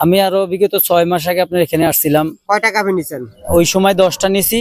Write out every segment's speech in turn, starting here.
আমি আরও বিগত ছয় মাস আগে আপনার এখানে আসছিলাম। কয়টা গাভী নিছেন? ওই সময় দশটা নিছি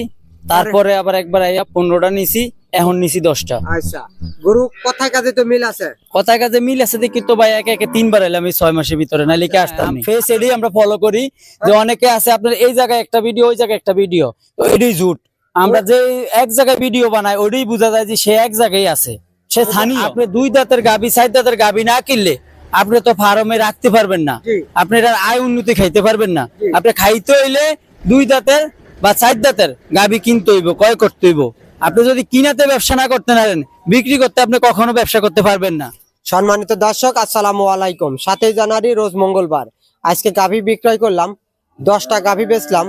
তারপরে আবার একবার আইয়া পনেরোটা নিছি এখন নিছি দশটা। আচ্ছা গরু কথায় কাজে তো মিল আছে? কথায় কাজে মিল আছে দেখি তো ভাই একে একে তিনবার এলাম এই ছয় মাসের ভিতরে না? লিখে আসতাম ফেস এডি আমরা ফলো করি যে অনেকে আছে আপনার এই জায়গায় একটা ভিডিও ওই জায়গায় একটা ভিডিও তো এটাই ঝুট। আমরা যে এক জায়গায় ভিডিও বানাই ওটাই বোঝা যায় যে সে এক জায়গায় আছে। সে স্থানীয়। আপনি দুই দাঁতের গাবি চার দাঁতের গাবি না কিনলে আপনি তো ফার্মে রাখতে পারবেন না। আপনি এটার আয় উন্নতি খাইতে পারবেন না। আপনি খাইতে হইলে দুই দাঁতের বা চার দাঁতের গাবি কিনতে হইব ক্রয় করতে হইব। আপনি যদি কিনাতে ব্যবসা না করতে পারেন বিক্রি করতে আপনি কখনো ব্যবসা করতে পারবেন না। সম্মানিত দর্শক আসসালামু আলাইকুম। সাতই জানুয়ারি রোজ মঙ্গলবার। আজকে গাভী বিক্রয় করলাম দশটা গাভী বেচলাম।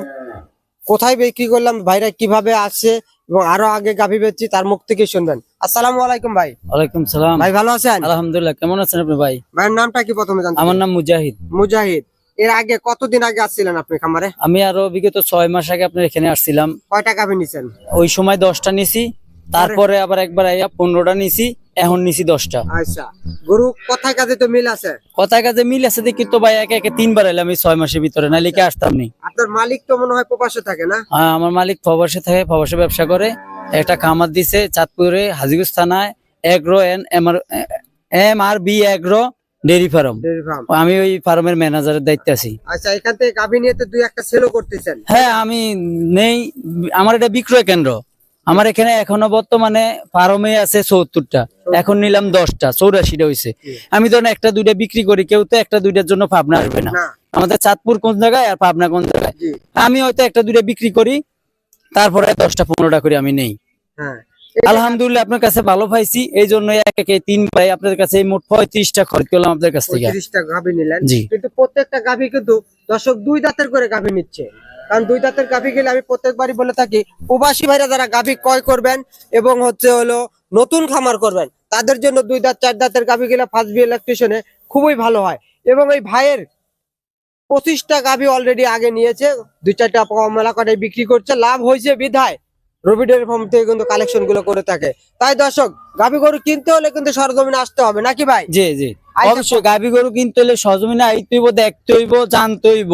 কোথায় বিক্রি করলাম ভাইরা কীভাবে আসছে এবং আরও আগে গাভী বেচছি তার মুখ থেকে শুনবেন। আসসালাম আলাইকুম ভাই। ওয়ালাইকুম সালাম। ভাই ভালো আছেন? আলহামদুলিল্লাহ কেমন আছেন আপনি ভাই? ভাইয়ের নামটা কি প্রথমে জানতে আমার নাম মুজাহিদ। মুজাহিদ। এর আগে কতদিন আগে আসছিলেন আপনি খামারে? আমি আরও বিগত ছয় মাস আগে আপনার এখানে আসছিলাম। কয়টা গাভী নিছেন? ওই সময় দশটা নিছি তারপরে? আবার একবার পনেরোটা নিছি। এখন নিছি দশটা। আচ্ছা গরু কথায় কাজে তো মিল আছে? কথায় কাজে মিল আছে দেখি তো ভাই একে একে তিনবার এলাম এই ছয় মাসের ভিতরে না লিখে আসতাম নি? আপনার মালিক তো মনে হয় প্রবাসে থাকে না? আহ, আমার মালিক প্রবাসে থাকে প্রবাসে ব্যবসা করে। একটা খামার দিছে চাঁদপুরে হাজিগঞ্জ থানায় agro N M R M R B agro dairy farm. আমি ওই ফার্মের ম্যানেজারের দায়িত্বে আছি। আচ্ছা এখান থেকে গাভী নিয়ে তো দুই একটা সেলও করতেছেন। হ্যাঁ আমি নেই আমার এটা বিক্রয় কেন্দ্র। আমার এখানে এখনও বর্তমানে ফার্মে আছে চৌত্তরটা। এখন নিলাম দশটা চৌরাশিটা হয়েছে আমি ধরেন একটা দুইটা বিক্রি করি কেউ তো একটা দুইটার জন্য পাবনা আসবে না। আমাদের চাঁদপুর কোন জায়গায় আর পাবনা কোন জায়গায় আমি হয়তো একটা দুইটা বিক্রি করি তারপরে দশটা পনেরোটা করে আমি নেই। হ্যাঁ। আলহামদুলিল্লাহ আপনার কাছে ভালো পাইছি এই জন্য একে তিন পাই আপনার কাছে মোট পঁয়ত্রিশটা খরচ করলাম আপনার কাছ থেকে। গাভী নিলেন। কিন্তু প্রত্যেকটা গাভী কিন্তু দর্শক দুই দাঁতের করে গাভী নিচ্ছে। কারণ দুই দাঁতের গাভী গেলে আমি প্রত্যেকবারই বলে থাকি, প্রবাসী ভাইরা যারা গাভী ক্রয় করবেন এবং হচ্ছে হলো নতুন খামার করবেন, তাদের জন্য দুই দাঁত, চার দাঁতের গাভী গেলে ফার্স্ট বি ইলেকট্রিশনে খুবই ভালো হয়। এবং এই ভাইয়ের পঁচিশটা গাভী অলরেডি আগে নিয়েছে, দুই চারটা মেলা করে বিক্রি করছে, লাভ হয়েছে বিধায় রবিডের ফার্ম থেকে কিন্তু কালেকশনগুলো করে থাকে। তাই দর্শক, গাভী গরু কিনতে হলে কিন্তু সরজমিনে আসতে হবে, নাকি ভাই? জি জি। অবশ্যই গাভি গরু কিনতে হলে সজমিনে আইতে হইব দেখতে হইব জানতে হইব।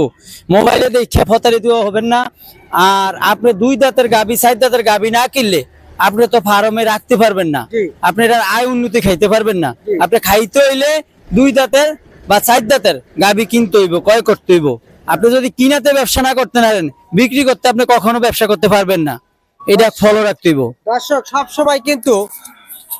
মোবাইলে দেখে ফতারি দেওয়া হবে না। আর আপনি দুই দাঁতের গাভি চার দাঁতের গাভি না কিনলে আপনি তো ফার্মে রাখতে পারবেন না। আপনি এটার আয় উন্নতি খাইতে পারবেন না। আপনি খাইতে হইলে দুই দাঁতের বা চার দাঁতের গাভি কিনতে হইব ক্রয় করতে হইব। আপনি যদি কিনাতে ব্যবসা না করতে পারেন বিক্রি করতে আপনি কখনো ব্যবসা করতে পারবেন না। এটা ফলো রাখতে হইব। দর্শক সব সময় কিন্তু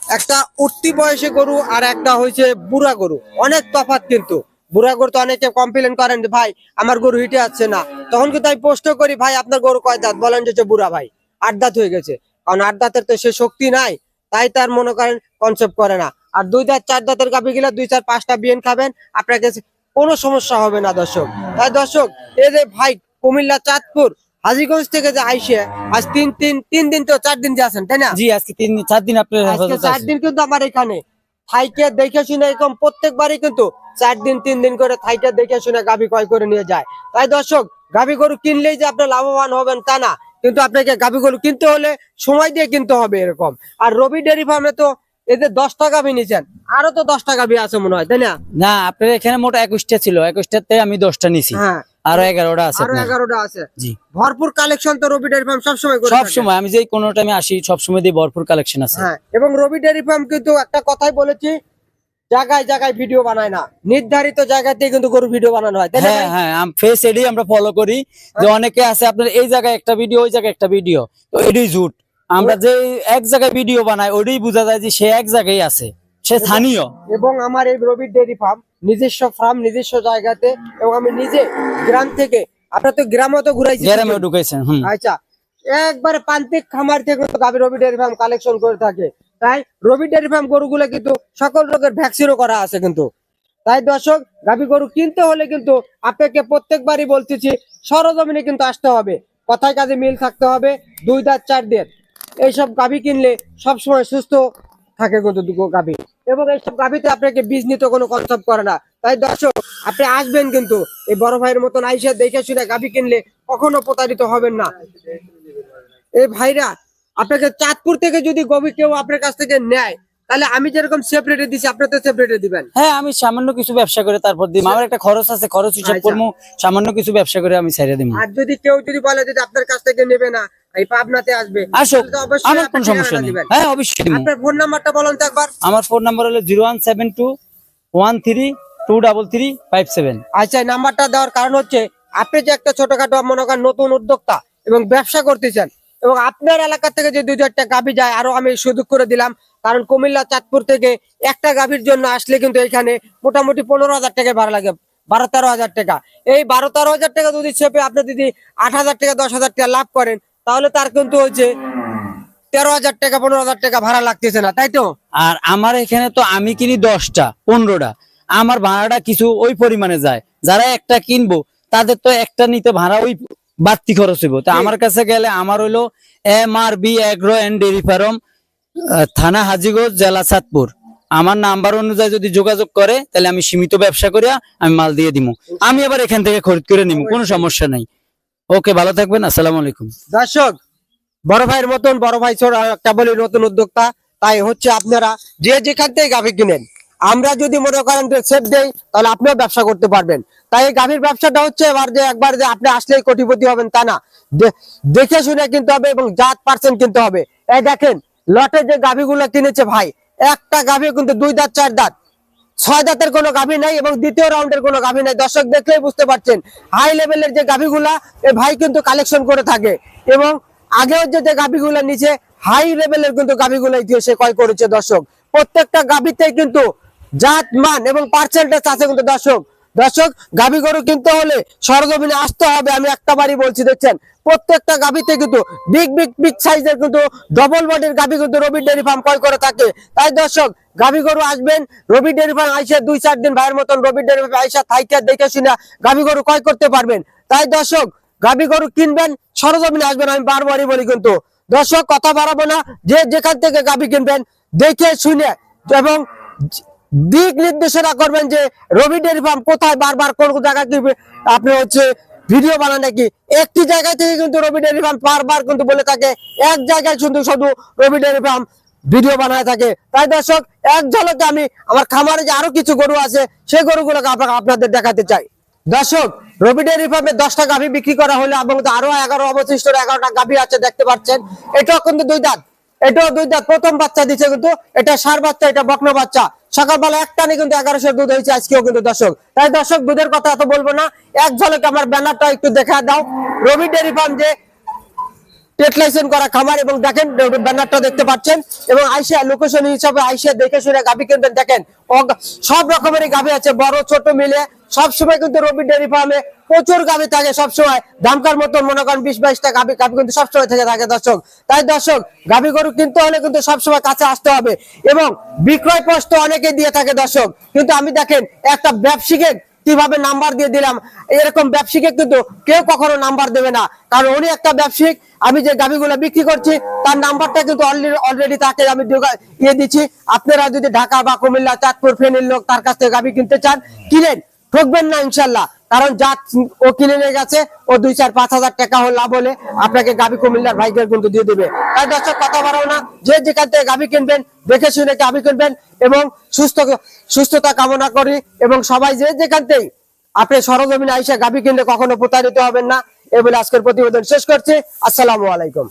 একটা উঠতি বয়সে গরু আর একটা হয়েছে বুড়া গরু। অনেক তফাৎ কিন্তু। বুড়া গরু তো অনেকে কমপ্লেন করেন ভাই, আমার গরু হিটে আসছে না। তখন কিন্তু আমি পোস্ট করি, ভাই, আপনার গরু কয় দাঁত? বলেন যে বুড়া ভাই, আট দাঁত হয়ে গেছে। কারণ আট দাঁতের তো সে শক্তি নাই, তাই তার মনে করেন কনসেপ্ট করে না। আর দুই দাঁত, চার দাঁতের গাভি গেলে দুই, চার, পাঁচটা বিয়েন খাবেন, আপনার কাছে কোনো সমস্যা হবে না, দর্শক। তাই দর্শক, এই যে ভাই কুমিল্লা চাঁদপুর হাজিগঞ্জ থেকে যে আইসে আজ তিন তিন তিন দিন তো চার দিন যে আছেন তাই না? জি আজকে তিন চার দিন আপনার চার দিন কিন্তু আমার এখানে। থাইকে দেখে শুনে এরকম প্রত্যেকবারই কিন্তু চার দিন তিন দিন করে থাইকে দেখে শুনে গাভী ক্রয় করে নিয়ে যায়। তাই দর্শক গাভী গরু কিনলেই যে আপনি লাভবান হবেন তা না। কিন্তু আপনাকে গাভী গরু কিনতে হলে সময় দিয়ে কিনতে হবে এরকম। আর রবি ডেয়ারি ফার্মে তো এদের দশটা গাভী নিছেন আরও তো দশটা গাভী আছে মনে হয় তাই না? না আপনার এখানে মোট একুশটা ছিল একুশটাতে আমি দশটা নিছি। হ্যাঁ। আরও এগারোটা আছে আরও এগারোটা আছে। জি। ভরপুর কালেকশন তো রবি ডেয়ারি ফার্ম সবসময় করে সব থাকে। সময় আমি যে কোনো টাইমে আসি সব সময় দিয়ে ভরপুর কালেকশন আছে। হ্যাঁ এবং রবি ডেয়ারি ফার্ম কিন্তু একটা কথাই বলেছি জায়গায় জায়গায় ভিডিও বানায় না। নির্ধারিত জায়গাতে কিন্তু গরু ভিডিও বানানো হয় হ্যাঁ হ্যাঁ ফেস এডি আমরা ফলো করি। যে অনেকে আছে আপনার এই জায়গায় একটা ভিডিও ওই জায়গায় একটা ভিডিও তো এটাই ঝুট আমরা যে এক জায়গায় ভিডিও বানাই ওটাই বোঝা যায় যে সে এক জায়গায় আছে। সে স্থানীয়। এবং আমার এই রবি ডেয়ারি ফার্ম নিজস্ব ফার্ম নিজস্ব জায়গাতে এবং আমি নিজে গ্রাম থেকে আপনার তো গ্রামও তো ঘুরাইছি গ্রামে আচ্ছা একবারে প্রান্তিক খামার থেকে গাভী রবি ডেয়ারি ফার্ম কালেকশন করে থাকে। তাই রবি ডেয়ারি ফার্ম গরুগুলো কিন্তু সকল রোগের ভ্যাকসিনও করা আছে কিন্তু। তাই দর্শক গাভী গরু কিনতে হলে কিন্তু আপনাকে প্রত্যেকবারই বলতেছি সরজমিনে কিন্তু আসতে হবে। কথায় কাজে মিল থাকতে হবে দুই দাঁত চার দিন এইসব গাভী কিনলে সবসময় সুস্থ থাকে গাভী। এবং এইসব গাভীতে আপনাকে বীজ নিতে কোনো কনসেপ্ট করে না। তাই দর্শক আপনি আসবেন কিন্তু এই বড় ভাইয়ের মতন আইসা দেখে শুনে গাভী কিনলে কখনো প্রতারিত হবেন না। এই ভাইরা আপনাকে চাঁদপুর থেকে যদি গভীর কেউ আপনার কাছ থেকে নেয় তাহলে আমি যেরকম সেফ রেটে দিছি আপনি তো সেফ রেটে দিবেন। হ্যাঁ আমি সামান্য কিছু ব্যবসা করে তারপর দিই আমার একটা খরচ আছে খরচ হিসাব আচ্ছা। করব সামান্য কিছু ব্যবসা করে আমি ছেড়ে দিব আর যদি কেউ যদি বলে যদি আপনার কাছ থেকে নেবে না এই পাবনাতে আসবে। আসুক তাহলে তো অবশ্যই আমার আপনি কোনো সমস্যা নেই। হ্যাঁ অবশ্যই আপনার ফোন নাম্বারটা বলুন তো একবার। আমার ফোন নাম্বার হলো zero one seven two one three two double three five seven আচ্ছা নাম্বারটা দেওয়ার কারণ হচ্ছে আপনি যে একটা ছোটখাটো মনে করেন নতুন উদ্যোক্তা এবং ব্যবসা করতে চান এবং আপনার এলাকা থেকে যে দুই চারটা গাভি যায় আরও আমি সুযোগ করে দিলাম। কারণ কুমিল্লা চাঁদপুর থেকে একটা গাভীর জন্য আসলে কিন্তু এখানে মোটামুটি পনেরো হাজার টাকা ভাড়া লাগে বারো তেরো হাজার টাকা। এই বারো তেরো হাজার টাকা যদি চেপে আপনি যদি আট হাজার টাকা দশ হাজার টাকা লাভ করেন তাহলে তার কিন্তু হচ্ছে তেরো হাজার টাকা পনেরো হাজার টাকা ভাড়া লাগতেছে না তাই তো? আর আমার এখানে তো আমি কিনি দশটা পনেরোটা। আমার ভাড়াটা কিছু ওই পরিমাণে যায়। যারা একটা কিনবো তাদের তো একটা নিতে ভাড়া ওই বাড়তি খরচ হইব। তা আমার কাছে গেলে আমার হইল M R B agro and dairy farm থানা হাজিগঞ্জ জেলা চাঁদপুর আমার নাম্বার অনুযায়ী যদি যোগাযোগ করে তাহলে আমি সীমিত ব্যবসা করিয়া আমি মাল দিয়ে দিব আমি আবার এখান থেকে খরিদ করে নিব কোনো সমস্যা নাই। ওকে, ভালো থাকবেন, আসসালামু আলাইকুম। দর্শক, বড় ভাইয়ের মতন বড় ভাই ছোট একটা বলি নতুন উদ্যোক্তা, তাই হচ্ছে আপনারা যে যেখান থেকে গাভী কিনেন, আমরা যদি মনে করেন সেফ দেই, তাহলে আপনিও ব্যবসা করতে পারবেন। তাই এই গাভীর ব্যবসাটা হচ্ছে এবার যে একবার যে আপনি আসলেই কোটিপতি হবেন তা না। দেখে শুনে কিনতে হবে এবং জাত পার্সেন্ট কিনতে হবে। এই দেখেন, লটে যে গাভীগুলো কিনেছে ভাই, একটা গাভী কিন্তু দুই দাঁত, চার দাঁত। ছয় দাঁতের কোনো গাভী নাই এবং দ্বিতীয় রাউন্ডের কোনো গাভী নাই। দর্শক দেখলেই বুঝতে পারছেন হাই লেভেলের যে গাভীগুলা, এ ভাই কিন্তু কালেকশন করে থাকে এবং আগেও যে যে গাভীগুলা নিচে হাই লেভেলের কিন্তু গাভীগুলো সে ক্রয় করেছে দর্শক। প্রত্যেকটা গাভীতেই কিন্তু জাত, মান এবং পার্সেন্টেজ আছে কিন্তু দর্শক। দর্শক, গাভী গরু কিনতে হলে সরজমিনে আসতে হবে, আমি একটা বাড়ি বলছি, দেখছেন? প্রত্যেকটা গাভীতে কিন্তু বিগ বিগ বিগ সাইজের কিন্তু ডবল বডির গাভী কিন্তু রবি ডেয়ারি ফার্ম ক্রয় করে থাকে। তাই দর্শক, গাভী গরু আসবেন, রবি ডেয়ারি ফার্ম আইসা দুই, চার দিন ভাইয়ের মতন রবি ডেয়ারি ফার্ম আইসা থাইকা দেখে শুনে গাভী গরু ক্রয় করতে পারবেন। তাই দর্শক, গাভী গরু কিনবেন, সরজমিনে আসবেন, আমি বারবারই বলি কিন্তু। দর্শক, কথা বাড়াবো না, যে যেখান থেকে গাভী কিনবেন, দেখে শুনে এবং দিক নির্দেশনা করবেন যে রবি ডেয়ারি ফার্ম কোথায় বারবার কোন জায়গায় কি আপনি হচ্ছে ভিডিও বানান নাকি? একটি জায়গা থেকে কিন্তু রবি ডেয়ারি ফার্ম বারবার কিন্তু বলে থাকে, এক জায়গায় শুধু শুধু রবি ডেয়ারি ফার্ম ভিডিও বানায় থাকে। তাই দর্শক, এক ঝলকে আমি আমার খামারে যে আরও কিছু গরু আছে, সেই গরুগুলোকে আপনাকে আপনাদের দেখাতে চাই। দর্শক, রবি ডেয়ারি ফার্মে দশটা গাভী বিক্রি করা হলো এবং আরও এগারো, অবশিষ্ট এগারোটা গাভী আছে, দেখতে পাচ্ছেন। এটাও কিন্তু দুই দাঁত। এটাও দুই দাঁত প্রথম বাচ্চা দিচ্ছে কিন্তু, এটা সার বাচ্চা, এটা বকনা বাচ্চা। সকালবেলা এক টানে কিন্তু এগারোশো দুধ হয়েছে, আজকেও কিন্তু দর্শক। তাই দর্শক, দুধের কথা এত বলব না। এক ঝলক আমার ব্যানারটা একটু দেখা দাও। রবি ডেয়ারি ফার্ম যে করা খামার, এবং দেখেন ব্যানারটা দেখতে পাচ্ছেন। এবং আইসিয়া লোকেশন হিসাবে আইসিয়া দেখে শুনে গাভি কিনবেন, দেখেন। সব রকমেরই গাভি আছে, বড়, ছোট মিলে। সবসময় কিন্তু রবি ডেয়ারি ফার্মে প্রচুর গাভি থাকে সবসময় দামকার মতন মনে করেন বিশ, বাইশটা গাভি গাভি কিন্তু সবসময় থেকে থাকে দর্শক। তাই দর্শক, গাভি গরু কিনতে হলে কিন্তু সবসময় কাছে আসতে হবে এবং বিক্রয় পোস্ট অনেকে দিয়ে থাকে দর্শক। কিন্তু আমি দেখেন, একটা ব্যবসায়িক কীভাবে নাম্বার দিয়ে দিলাম, এরকম ব্যবসায়িকে কিন্তু কেউ কখনো নাম্বার দেবে না। কারণ উনি একটা ব্যবসায়িক আমি যে গাভিগুলো বিক্রি করছি, তার নাম্বারটা কিন্তু অলরেডি তাকে আমি ইয়ে দিচ্ছি। আপনারা যদি ঢাকা বা কুমিল্লা, চাঁদপুর, ফেনীর লোক তার কাছ থেকে গাভি কিনতে চান, কিনেন। ঠকবেন না ইনশাল্লাহ। কারণ যা ও কিনে নিয়ে গেছে, ও দুই চার পাঁচ হাজার টাকা হল লাভ হলে আপনাকে গাভি কুমিল্লার ভাইকে কিন্তু দিয়ে দিবে। তাই দর্শক, কথা বাড়াও না। যে যেখান থেকে গাভি কিনবেন, দেখে শুনে গাভি কিনবেন এবং সুস্থ সুস্থতা কামনা করি এবং সবাই যে যেখান থেকে আপনি সরজমিনে আইসা গাভি কিনলে কখনো প্রতারিত হবেন না। এ বলে আজকের প্রতিবেদন শেষ করছি। আসসালামু আলাইকুম।